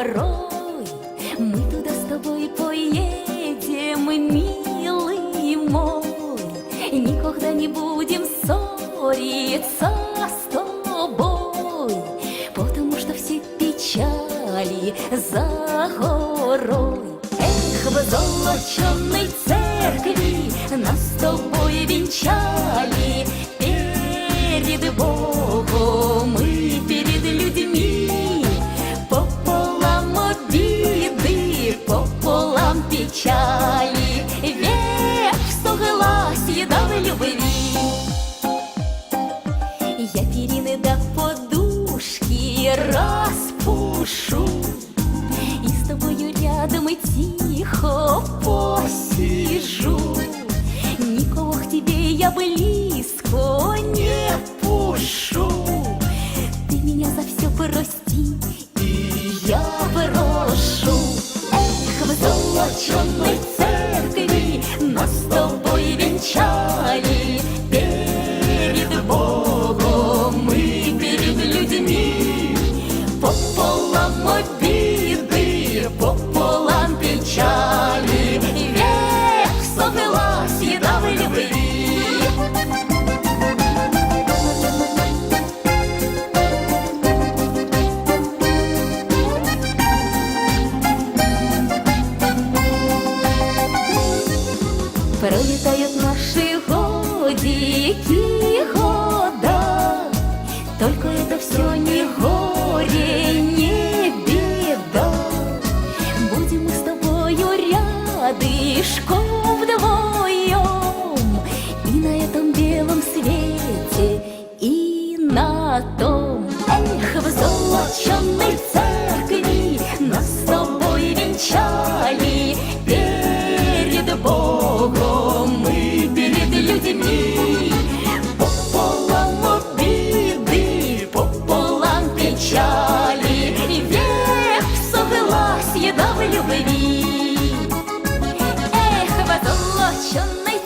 порой мы туда с тобой поедем, милый мой. Никогда не будем ссориться с тобой, потому что все печали за горой. Эх, в золоченой церкви нас с тобой венчали распушу И с тобою рядом и тихо посижу. Никого к тебе я близко не пушу Ты меня за все прости, и я прошу Эх, в золоченой пополам печали любви Эх, в золоченой